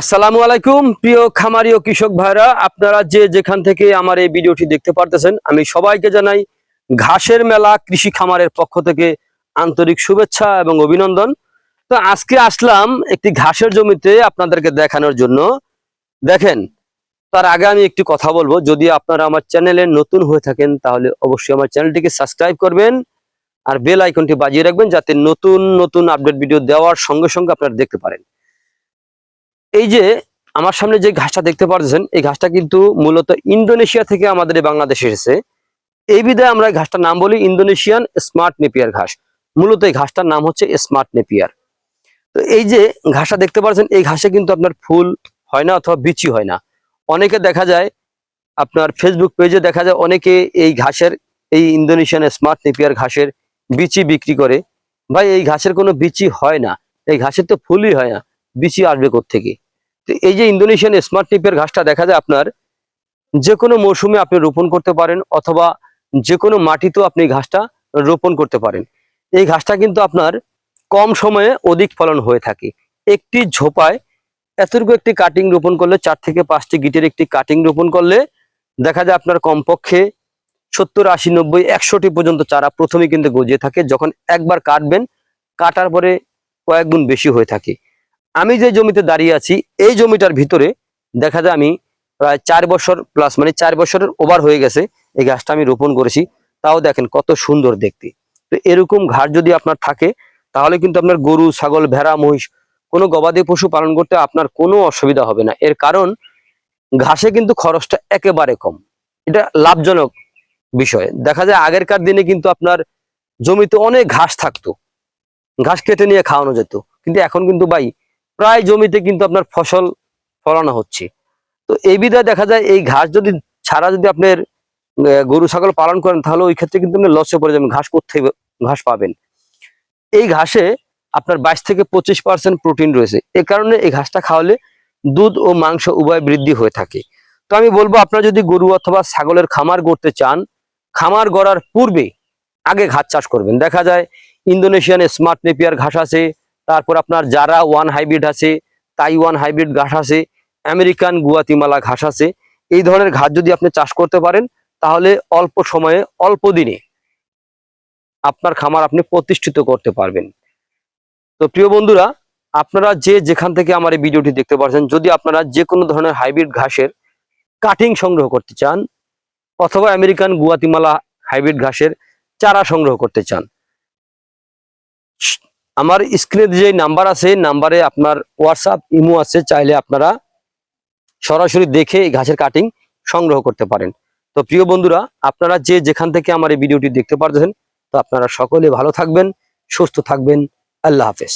আসসালামু আলাইকুম, প্রিয় খামারি ও কৃষক ভাইরা। আপনারা যে যেখান থেকে আমার এই ভিডিওটি দেখতে পারতেছেন, আমি সবাইকে জানাই ঘাসের মেলা কৃষি খামারের পক্ষ থেকে আন্তরিক শুভেচ্ছা এবং অভিনন্দন। তো আজকে আসলাম একটি ঘাসের জমিতে আপনাদেরকে দেখানোর জন্য। দেখেন, তার আগে আমি একটি কথা বলব। যদি আপনারা আমার চ্যানেলে নতুন হয়ে থাকেন, তাহলে অবশ্যই আমার চ্যানেলটিকে সাবস্ক্রাইব করবেন আর বেল আইকনটি বাজিয়ে রাখবেন, যাতে নতুন নতুন আপডেট ভিডিও দেওয়ার সঙ্গে সঙ্গে আপনারা দেখতে পারেন। এই যে আমার সামনে যে ঘাসটা দেখতে পাচ্ছেন এই ঘাসটা কিন্তু মূলত ইন্দোনেশিয়া থেকে আমাদের বাংলাদেশে এসেছে। এই বিধায় আমরা ঘাসটার নাম বলি ইন্দোনেশিয়ান স্মার্ট নেপিয়ার ঘাস। মূলত এই ঘাসটার নাম হচ্ছে স্মার্ট নেপিয়ার। তো এই যে ঘাসটা দেখতে পাচ্ছেন এই ঘাসে কিন্তু আপনার ফুল হয় না অথবা বিচি হয় না। অনেকে দেখা যায়, আপনার ফেসবুক পেজে দেখা যায়, অনেকে এই ঘাসের, এই ইন্দোনেশিয়ান স্মার্ট নেপিয়ার ঘাসের বিচি বিক্রি করে। ভাই, এই ঘাসের কোনো বিচি হয় না। এই ঘাসের তো ফুলই হয় না। বিচি আসবে থেকে তো এই যে ইন্দোনেশিয়ান স্মার্ট টিপের ঘাসটা দেখা যায় আপনার যে কোনো মৌসুমে আপনি রোপণ করতে পারেন অথবা যে কোনো মাটিতেও আপনি ঘাসটা রোপণ করতে পারেন। এই ঘাসটা কিন্তু আপনার কম সময়ে অধিক ফলন হয়ে থাকে। একটি ঝোপায় এতটুকু একটি কাটিং রোপণ করলে, চার থেকে পাঁচটি গিটের একটি কাটিং রোপণ করলে দেখা যায় আপনার কমপক্ষে সত্তর, আশি, নব্বই, একশোটি পর্যন্ত চারা প্রথমে কিন্তু গজিয়ে থাকে। যখন একবার কাটবেন, কাটার পরে কয়েক গুণ বেশি হয়ে থাকে। আমি যে জমিতে দাঁড়িয়ে আছি, এই জমিটার ভিতরে দেখা যায় আমি প্রায় চার বছর প্লাস মানে চার বছরের ওভার হয়ে গেছে, এই গাছটা আমি রোপণ করেছি। তাও দেখেন কত সুন্দর দেখতে। তো এরকম ঘাস যদি আপনার থাকে, তাহলে কিন্তু আপনার গরু, ছাগল, ভেড়া, মহিষ, কোনো গবাদি পশু পালন করতে আপনার কোনো অসুবিধা হবে না। এর কারণ, ঘাসে কিন্তু খরচটা একেবারে কম। এটা লাভজনক বিষয়। দেখা যায় আগেরকার দিনে কিন্তু আপনার জমিতে অনেক ঘাস থাকতো। ঘাস কেটে নিয়ে খাওয়ানো যেত। কিন্তু এখন কিন্তু ভাই প্রায় জমিতে কিন্তু আপনার ফসল ফলানো হচ্ছে। তো এই বিধায় দেখা যায় এই ঘাস যদি ছাড়া যদি আপনার গরু, ছাগল পালন করেন, তাহলে ওই ক্ষেত্রে কিন্তু আপনি লসে পড়ে যাবেন, ঘাস করতে ঘাস পাবেন। এই ঘাসে আপনার বাইশ থেকে পঁচিশ পার্সেন্ট প্রোটিন রয়েছে। এ কারণে এই ঘাসটা খাওয়ালে দুধ ও মাংস উভয় বৃদ্ধি হয়ে থাকে। তো আমি বলব, আপনারা যদি গরু অথবা ছাগলের খামার গড়তে চান, খামার গড়ার পূর্বে আগে ঘাস চাষ করবেন। দেখা যায় ইন্দোনেশিয়ান স্মার্ট নেপিয়ার ঘাস আছে তারপর আপনার যারা ওয়ান হাইব্রিড আছে তাইওয়ান হাইব্রিড ঘাস আছে আমেরিকান গুয়াতিমালা ঘাস আছে, এই ধরনের ঘাস যদি আপনি চাষ করতে পারেন, তাহলে অল্প সময়ে, অল্প দিনে আপনার খামার আপনি প্রতিষ্ঠিত করতে পারবেন। তো প্রিয় বন্ধুরা, আপনারা যে যেখান থেকে আমার এই ভিডিওটি দেখতে পাচ্ছেন যদি আপনারা যে কোনো ধরনের হাইব্রিড ঘাসের কাটিং সংগ্রহ করতে চান, অথবা আমেরিকান গুয়াতিমালা হাইব্রিড ঘাসের চারা সংগ্রহ করতে চান আমার স্ক্রিনে যে নাম্বার আছে নাম্বারে আপনার হোয়াটসঅ্যাপ ইমো আছে, চাইলে আপনারা সরাসরি দেখে এই ঘাসের কাটিং সংগ্রহ করতে পারেন। তো প্রিয় বন্ধুরা, আপনারা যে যেখান থেকে আমার এই ভিডিওটি দেখতে পারছেন তো আপনারা সকলে ভালো থাকবেন, সুস্থ থাকবেন। আল্লাহ হাফেজ।